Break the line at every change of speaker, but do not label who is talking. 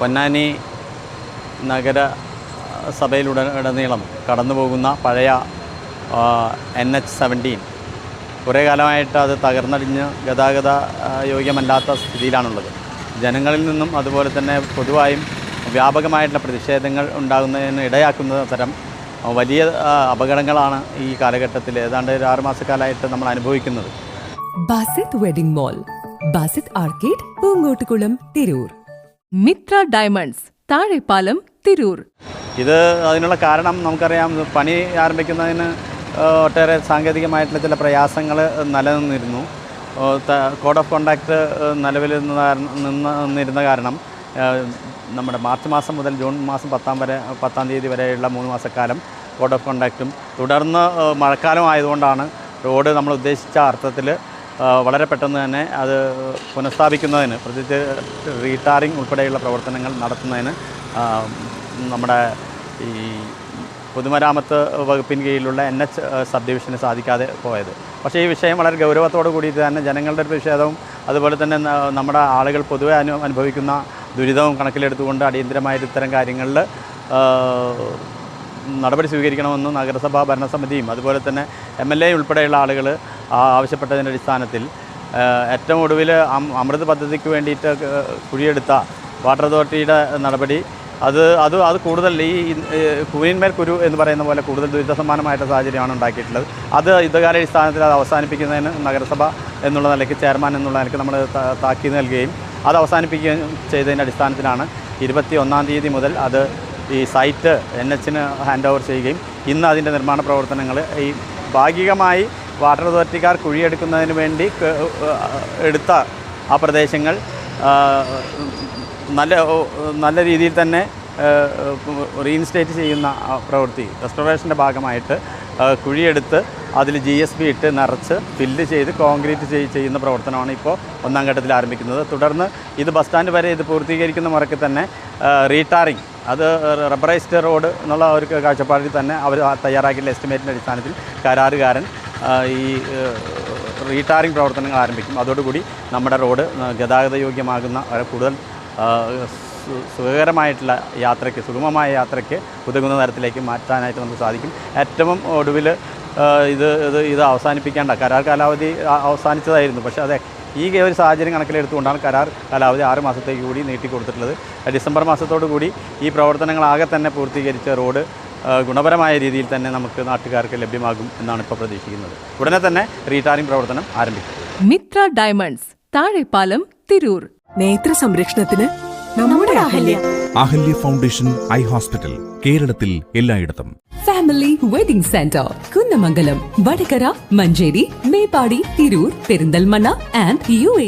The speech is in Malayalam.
പൊന്നാനി നഗര സഭയിലുടനീളം കടന്നു പോകുന്ന പഴയ എൻ എച്ച് സെവന്റീൻ. കുറേ കാലമായിട്ട് അത് തകർന്നടിഞ്ഞ് ഗതാഗത യോഗ്യമല്ലാത്ത സ്ഥിതിയിലാണുള്ളത്. ജനങ്ങളിൽ നിന്നും അതുപോലെ തന്നെ പൊതുവായും വ്യാപകമായിട്ടുള്ള പ്രതിഷേധങ്ങൾ ഉണ്ടാകുന്നതിന് ഇടയാക്കുന്ന തരം വലിയ അപകടങ്ങളാണ് ഈ കാലഘട്ടത്തിൽ ഏതാണ്ട് ഒരു ആറുമാസക്കാലമായിട്ട് നമ്മൾ അനുഭവിക്കുന്നത്.
Basith wedding mall Basith arcade Poongottukulam Tirur.
Mithra diamonds Thazhepalam Tirur.
ഇത് അതിനുള്ള കാരണം നമുക്കറിയാം പണി ആരംഭിക്കുന്നതിന് ഒട്ടേറെ സാങ്കേതികമായിട്ടുള്ള ചില പ്രയാസങ്ങൾ നിലനിന്നിരുന്നു. കോഡ് ഓഫ് കോണ്ടാക്ട് നിലവിൽ നിന്നിരുന്ന കാരണം നമ്മുടെ മാർച്ച് മാസം മുതൽ ജൂൺ മാസം പത്താം വരെ പത്താം തീയതി വരെയുള്ള മൂന്ന് മാസക്കാലം കോഡ് ഓഫ് കോണ്ടാക്റ്റും. തുടർന്ന് മഴക്കാലം ആയതുകൊണ്ടാണ് റോഡ് നമ്മൾ ഉദ്ദേശിച്ച അർത്ഥത്തിൽ വളരെ പെട്ടെന്ന് തന്നെ അത് പുനഃസ്ഥാപിക്കുന്നതിന് പ്രത്യേകിച്ച് റീടാറിംഗ് ഉൾപ്പെടെയുള്ള പ്രവർത്തനങ്ങൾ നടത്തുന്നതിന് നമ്മുടെ ഈ പൊതുമരാമത്ത് വകുപ്പിന് കീഴിലുള്ള എൻ എച്ച് സബ് ഡിവിഷന് സാധിക്കാതെ പോയത്. പക്ഷേ ഈ വിഷയം വളരെ ഗൗരവത്തോടു കൂടിയിട്ട് തന്നെ ജനങ്ങളുടെ ഒരു പ്രതിഷേധവും അതുപോലെ തന്നെ നമ്മുടെ ആളുകൾ പൊതുവെ അനു അനുഭവിക്കുന്ന ദുരിതവും കണക്കിലെടുത്തുകൊണ്ട് അടിയന്തരമായിട്ട് ഇത്തരം കാര്യങ്ങളിൽ നടപടി സ്വീകരിക്കണമെന്ന് നഗരസഭാ ഭരണസമിതിയും അതുപോലെ തന്നെ എം എൽ എ ഉൾപ്പെടെയുള്ള ആളുകൾ ആവശ്യപ്പെട്ടതിന്റെ അടിസ്ഥാനത്തിൽ ഏറ്റവും ഒടുവിൽ അമൃത് പദ്ധതിക്ക് വേണ്ടിയിട്ട് കുഴിയെടുത്ത വാട്ടർ അതോറിറ്റിയുടെ നടപടി. അത് അത് അത് കൂടുതൽ ഈ കുവിൻമേൽ കുരു എന്ന് പറയുന്ന പോലെ കൂടുതൽ ദുരിതസമാനമായിട്ട് സാഹചര്യമാണ് ഉണ്ടാക്കിയിട്ടുള്ളത്. അത് യുദ്ധകാലാടിസ്ഥാനത്തിൽ അത് അവസാനിപ്പിക്കുന്നതിന് നഗരസഭ എന്നുള്ള നിലയ്ക്ക് ചെയർമാൻ എന്നുള്ള നിലയ്ക്ക് നമ്മൾ താക്കി താക്കീത് നൽകുകയും അത് അവസാനിപ്പിക്കുകയും ചെയ്തതിന്റെ അടിസ്ഥാനത്തിലാണ് ഇരുപത്തി ഒന്നാം തീയതി മുതൽ അത് ഈ സൈറ്റ് എൻ എച്ചിന് ഹാൻഡ് ഓവർ ചെയ്യുകയും ഇന്ന് അതിന്റെ നിർമ്മാണ പ്രവർത്തനങ്ങൾ ഈ ഭാഗികമായി വാട്ടർ അതോറിറ്റിക്കാർ കുഴിയെടുക്കുന്നതിന് വേണ്ടി എടുത്ത ആ പ്രദേശങ്ങൾ നല്ല നല്ല രീതിയിൽ തന്നെ റീഇൻസ്റ്റേറ്റ് ചെയ്യുന്ന പ്രവൃത്തി റെസ്റ്റോറേഷന്റെ ഭാഗമായിട്ട് കുഴിയെടുത്ത് അതിൽ ജി എസ് ബി ഇട്ട് നിറച്ച് ഫില്ല് ചെയ്ത് കോൺക്രീറ്റ് ചെയ് ചെയ്യുന്ന പ്രവർത്തനമാണ് ഇപ്പോൾ ഒന്നാം ഘട്ടത്തിൽ ആരംഭിക്കുന്നത്. തുടർന്ന് ഇത് ബസ് സ്റ്റാൻഡ് വരെ ഇത് പൂർത്തീകരിക്കുന്ന മുറയ്ക്ക് തന്നെ റീടാറിങ് അത് റബ്ബറൈസ്ഡ് റോഡ് എന്നുള്ള ഒരു കാഴ്ചപ്പാടിൽ തന്നെ അവർ തയ്യാറാക്കിയിട്ടുള്ള എസ്റ്റിമേറ്റിന്റെ അടിസ്ഥാനത്തിൽ കരാറുകാരൻ ഈ റീടാറിങ് പ്രവർത്തനങ്ങൾ ആരംഭിക്കും. അതോടുകൂടി നമ്മുടെ റോഡ് ഗതാഗതയോഗ്യമാകുന്ന കൂടുതൽ സുഖകരമായിട്ടുള്ള യാത്രയ്ക്ക് സുഗമമായ യാത്രയ്ക്ക് ഉതകുന്ന തരത്തിലേക്ക് മാറ്റാനായിട്ട് നമുക്ക് സാധിക്കും. ഏറ്റവും ഒടുവിൽ ഇത് ഇത് ഇത് അവസാനിപ്പിക്കേണ്ട കരാർ കാലാവധി അവസാനിച്ചതായിരുന്നു. പക്ഷേ അതെ ഈ ഒരു സാഹചര്യം കണക്കിലെടുത്തുകൊണ്ടാണ് കരാർ കാലാവധി ആറ് മാസത്തേക്ക് കൂടി നീട്ടിക്കൊടുത്തിട്ടുള്ളത്. ഡിസംബർ മാസത്തോടു കൂടി ഈ പ്രവർത്തനങ്ങളാകെ തന്നെ പൂർത്തീകരിച്ച റോഡ് ഗുണപരമായ രീതിയിൽ തന്നെ നമുക്ക് നാട്ടുകാർക്ക് ലഭ്യമാകും എന്നാണ് ഇപ്പോൾ പ്രതീക്ഷിക്കുന്നത്. ഉടനെ തന്നെ റീടാറിംഗ് പ്രവർത്തനം ആരംഭിക്കും.
മിത്ര ഡയമണ്ട്സ് താഴെപ്പാലം തിരൂർ.
നേത്ര സംരക്ഷണത്തിന് നമ്മുടെ Ahalya.
Ahalya. Foundation eye hospital കേരളത്തിൽ എല്ലായിടത്തും.
Family wedding centre Kunnamangalam Vadakara Manjeri Meppadi Tirur Perinthalmanna and U A.